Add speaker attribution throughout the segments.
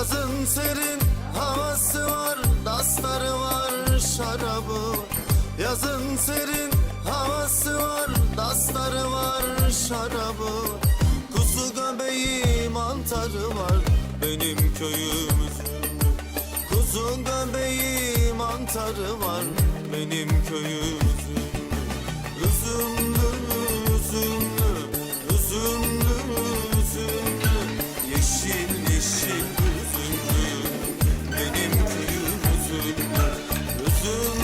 Speaker 1: Yazın serin havası var Dasları var şarabı. Yazın serin havası var Dasları var şarabı. Kuzu göbeği mantarı var Benim köyüm. Kuzu göbeği mantarı var Benim köyüm. Üzümlü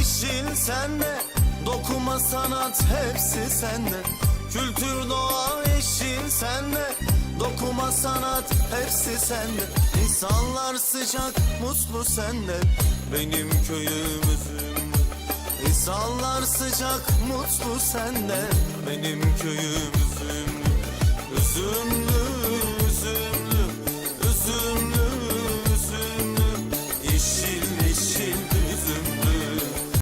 Speaker 1: işin sende. Dokuma sanat hepsi sende. Kültür doğa işin sende. Dokuma sanat hepsi sende. İnsanlar sıcak mutlu sende. Benim köyümüzün İnsanlar sıcak mutlu sende. Benim